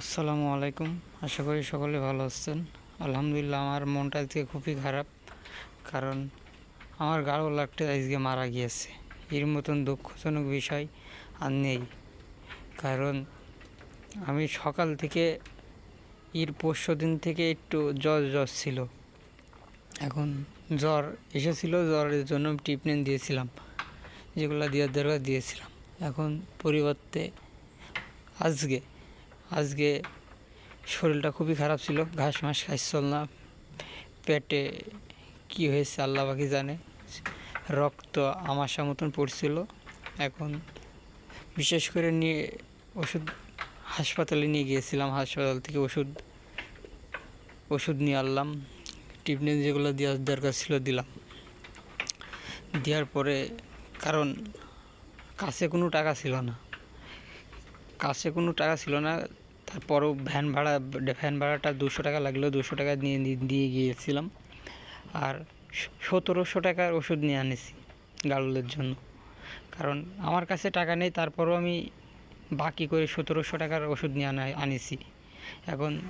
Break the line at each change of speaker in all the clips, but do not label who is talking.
আসসালামু আলাইকুম। আশা করি সকলে ভালো আছেন। আলহামদুলিল্লাহ আমার মনটা আজকে খুবই খারাপ, কারণ আমার গাড়ো লাগতে আজকে মারা গিয়েছে। এর মতন দুঃখজনক বিষয় আর নেই, কারণ আমি সকাল থেকে, এর পরশু দিন থেকে একটু জ্বর জ্বর ছিল। এখন জ্বর এসেছিল, জ্বরের জন্য ট্রিটমেন্ট দিয়েছিলাম, যেগুলো দেওয়ার দরকার দিয়েছিলাম। এখন পরিবর্তে আজকে আজকে শরীরটা খুবই খারাপ ছিল, ঘাস মাস খাইছিল না। পেটে কি হয়েছে আল্লাহ বাকি জানে। রক্ত আমাশা মতন পড়ছিল। এখন বিশেষ করে নিয়ে ওষুধ হাসপাতালে নিয়ে গিয়েছিলাম, হাসপাতাল থেকে ওষুধ ওষুধ নিয়ে আনলাম। ট্রিটমেন্ট যেগুলো দেওয়ার দরকার ছিল দিলাম। দেওয়ার পরে কারণ কাছে কোনো টাকা ছিল না। কাছে কোনো টাকা ছিল না তারপরও ভ্যান ভাড়া, ভ্যান ভাড়াটা দুশো টাকা লাগল, দুশো টাকা নিয়ে দিয়ে গিয়েছিলাম। আর সতেরোশো টাকার ওষুধ নিয়ে আনেছি গাড়ুলের জন্য। কারণ আমার কাছে টাকা নেই, তারপরও আমি বাকি করে সতেরোশো টাকার ওষুধ নিয়ে আনা, আনিছি। এখন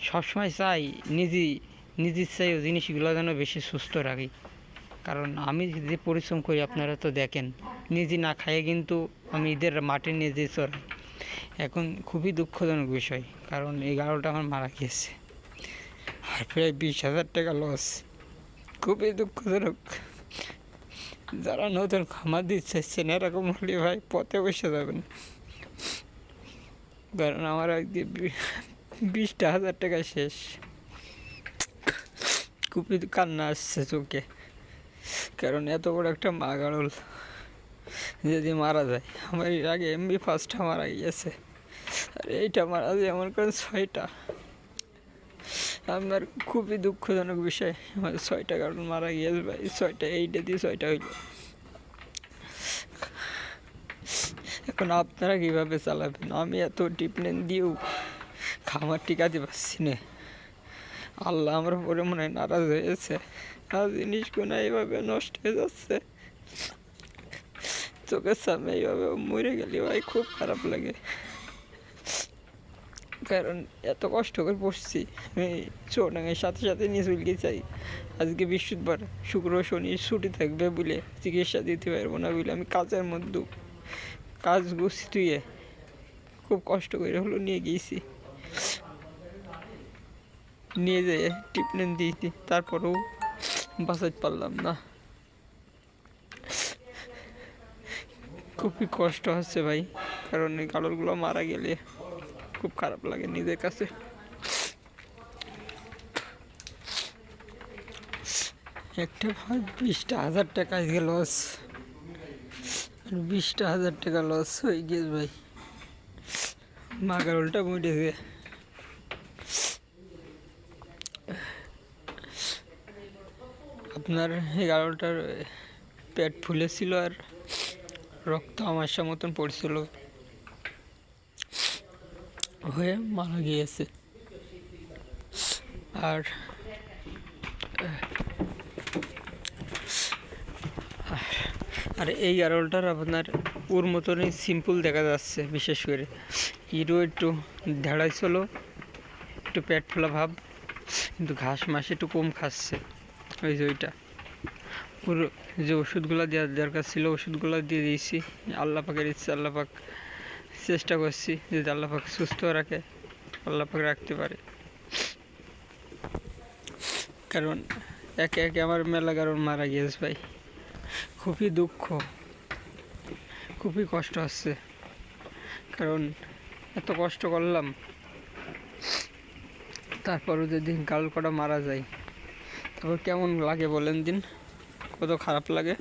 সবসময় চাই নিজেই নিজের চাই জিনিসগুলো যেন বেশি সুস্থ রাখি। কারণ আমি যে পরিশ্রম করি, আপনারা তো দেখেন, নিজে না খাইয়ে কিন্তু আমি ঈদের মাঠে নিয়ে যেয়ে চড়াই। এখন খুবই দুঃখজনক বিষয়, কারণ এই গাড়োটা আমার মারা গিয়েছে। আর প্রায় বিশ হাজার টাকা লস খুবই দুঃখজনক। যারা নতুন খামার দিচ্ছেন এরকম হলে ভাই পথে বসে যাবেন। কারণ আমার একদিন বিশটা হাজার টাকা শেষ। খুবই কান্না আসছে চোখে। কারণ এত বড় একটা মা গাড়ল যদি মারা যায়, আমার এর আগে এমবি ফার্স্টটা মারা গিয়েছে। আর এইটা মারা যায় এমন করে ছয়টা। আপনার খুবই দুঃখজনক বিষয়, আমার ছয়টা কারণ মারা গিয়েছে ভাই, ছয়টা এইটা দিয়ে ছয়টা হইল। এখন আপনারা কীভাবে চালাবেন? আমি এত ট্রিটমেন্ট দিয়েও খামার টিকাতে পারছি না। আল্লাহ আমার পরে মনে হয় নারাজ হয়েছে। আর জিনিসগুলো এইভাবে নষ্ট হয়ে যাচ্ছে। চোখের সামনে এইভাবে মরে গেলে ভাই খুব খারাপ লাগে কারণ এত কষ্ট করে পড়ছি আমি চোটাঙের সাথে সাথে নিয়ে চলতে চাই আজকে বৃহস্পতিবার শুক্র শনি ছুটি থাকবে বলে চিকিৎসা দিতে পারব না বলে আমি কাজের মধ্যে কাজ গুছিয়ে খুব কষ্ট করে হলো নিয়ে গিয়েছি নিয়ে যেয়ে ট্রিটমেন্ট দিয়েছি তারপরেও বাঁচাতে পারলাম না খুবই কষ্ট হচ্ছে ভাই। কারণ এই কালোরগুলো মারা গেলে খুব খারাপ লাগে নিজের কাছে। একটা ভাই বিশটা হাজার টাকা আজকে লস আর বিশটা হাজার টাকা লস হয়ে গেছে ভাই। মা গারলটা মরেছে। আপনার এই গারলটার পেট ফুলেছিল আর রক্ত আমাশা মতন পড়ছিল। হয়ে মারা গিয়েছে। আর আর এই গারলটার আপনার ওর মতনই সিম্পল দেখা যাচ্ছে, বিশেষ করে। হিরো একটু ঢেড়াই ছিল একটু পেট ফোলা ভাব, কিন্তু ঘাস মাস একটু কম খাচ্ছে, ওই যে ওইটা। ওর যে ওষুধগুলো দেওয়ার দরকার ছিল, ওষুধগুলো দিয়ে দিয়েছি। আল্লাহ পাকের ইচ্ছে, আল্লাহ পাক চেষ্টা করছি যদি আল্লাহ পাক সুস্থ রাখে, আল্লাহ পাক রাখতে পারে। কারণ একে একে আমার মেলা কারণ মারা গিয়েছে ভাই। খুবই দুঃখ, খুবই কষ্ট হচ্ছে। কারণ এত কষ্ট করলাম, তারপরও যদি গাল কটা মারা যায় তারপর কেমন লাগে বলেন দিন? কত খারাপ লাগে।